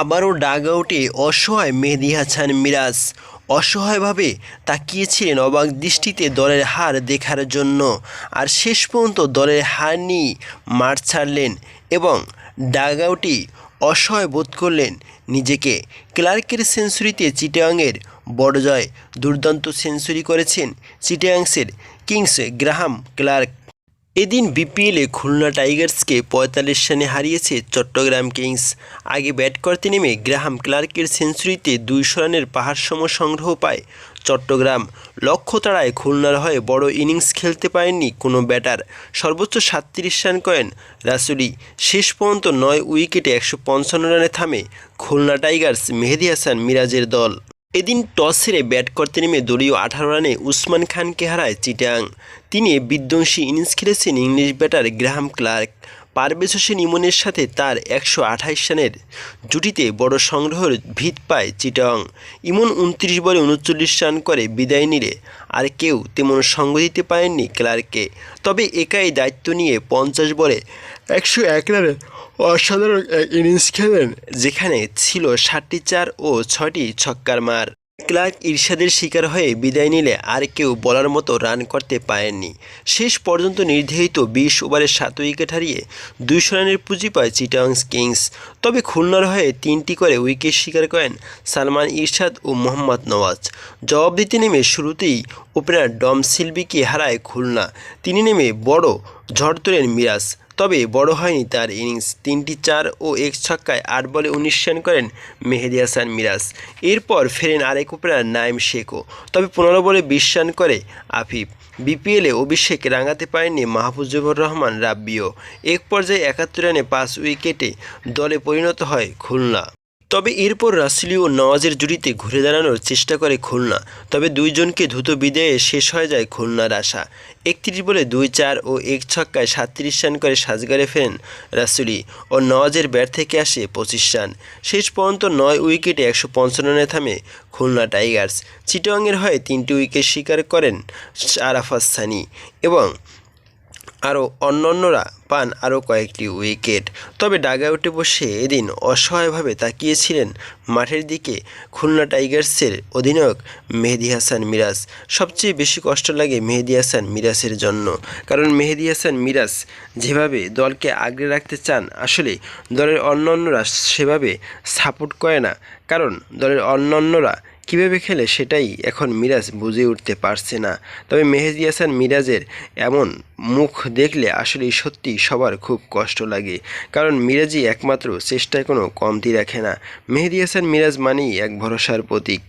আবারও ডাগ আউটে অসহায় মেহেদি হাসান মিরাজ। অসহায়ভাবে তাকিয়েছিলেন অবাক দৃষ্টিতে দলের হার দেখার জন্য। আর শেষ পর্যন্ত দলের হার নিয়ে মাঠ ছাড়লেন এবং ডাগ আউটে অসহায় বোধ করলেন নিজেকে। ক্লার্কের সেঞ্চুরিতে চিটাংয়ের বড় জয় দুর্দান্ত সেঞ্চুরি করেছেন চিটাংসের কিংস গ্রাহাম ক্লার্ক। এদিন বিপিএলে খুলনা টাইগার্সকে পঁয়তাল্লিশ রানে হারিয়েছে চট্টগ্রাম কিংস। আগে ব্যাট করতে নেমে গ্রাহাম ক্লার্কের সেঞ্চুরিতে দুইশো রানের পাহাড়সম সংগ্রহ পায় চট্টগ্রাম। লক্ষ্য তাড়ায় খুলনার হয়ে বড় ইনিংস খেলতে পারেননি কোনো ব্যাটার। সর্বোচ্চ সাতত্রিশ রান করেন রাসুলি। শেষ পর্যন্ত নয় উইকেটে একশো পঞ্চান্ন রানে থামে খুলনা টাইগার্স মেহেদি হাসান মিরাজের দল। এদিন টস হেরে ব্যাট করতে নেমে দলীয় আঠারো রানে উসমান খানকে হারায় চিটাং। তিনি বিধ্বংসী ইনিংস খেলেছেন English batter Graham Clarke. Parvez Hossain ইমনের সাথে তার একশো আঠাইশ রানের জুটিতে বড় সংগ্রহের ভিত পায় চিটাং। ইমন উনত্রিশ বলে উনচল্লিশ রান করে বিদায় নিলে আর কেউ তেমন সঙ্গ দিতে পারেননি ক্লার্ককে তবে একাই দায়িত্ব নিয়ে পঞ্চাশ বলে একশো এক রানের অসাধারণ ইনিংস খেলেন, যেখানে ছিল ষাটটি চার ও ছটি ছক্কার মার। ক্লার্ক ইরশাদের শিকার হয়ে বিদায় নিলে আর কেউ বলার মতো রান করতে পারেননি। শেষ পর্যন্ত নির্ধারিত বিশ ওভারে সাত উইকেট হারিয়ে দুইশো রানের পুঁজি পায় চিটাংস কিংস। তবে খুলনার হয়ে তিনটি করে উইকেট শিকার করেন সালমান ইরশাদ ও মোহাম্মদ নওয়াজ। জবাব দিতে নেমে শুরুতেই ওপেনার ডম সিলভিকে হারায় খুলনা। তিনি নেমে বড় ঝড় তোলেন মিরাজ। তবে বড় হয়নি তার ইনিংস। তিনটি চার ও এক ছক্কায় আট বলে উনিশ রান করেন মেহেদি হাসান মিরাজ। এরপর ফেরেন আরেক ওপেনার নাইম শেখও। তবে পনেরো বলে বিশ রান করে আফিফ। বিপিএলে অভিষেক রাঙাতে পারেননি মাহফুজুর রহমান রাব্বিও। এক পর্যায়ে একাত্তর রানে পাঁচ উইকেটে দলে পরিণত হয় খুলনা। তবে এরপর রাসেলি ও নওয়াজের জুড়িতে ঘুরে দাঁড়ানোর চেষ্টা করে খুলনা। তবে দুইজনকে দ্রুত বিদায়ে শেষ হয়ে যায় খুলনার আশা। একত্রিশ বলে দুই চার ও এক ছক্কায় সাতত্রিশ রান করে সাজগারে ফেরেন রাসুলি ও নওয়াজের ব্যাট থেকে আসে পঁচিশ রান। শেষ পর্যন্ত নয় উইকেটে একশো পঞ্চান্ন রানে থামে খুলনা টাইগার্স। চিটংয়ের হয়ে তিনটি উইকেট শিকার করেন আরাফাত সানি এবং আরও অন্যান্যরা পান আরও কয়েকটি উইকেট। তবে ডাগাউটে বসে এদিন অসহায়ভাবে তাকিয়েছিলেন মাঠের দিকে খুলনা টাইগার্সের অধিনায়ক মেহেদি হাসান মিরাজ। সবচেয়ে বেশি কষ্ট লাগে মেহেদি হাসান মিরাজের জন্য, কারণ মেহেদি হাসান মিরাজ যেভাবে দলকে আগলে রাখতে চান, আসলে দলের অন্যান্যরা সেভাবে সাপোর্ট করে না, কারণ দলের অন্যান্যরা কীভাবে খেলে সেটাই এখন মিরাজ বুঝে উঠতে পারছে না। তবে মেহেদি হাসান মিরাজের এমন মুখ দেখলে আসলে সত্যি সবার খুব কষ্ট লাগে। কারণ মিরাজই একমাত্র চেষ্টায় কোনো কমতি রাখে না। মেহেদি হাসান মিরাজ মানেই এক ভরসার প্রতীক।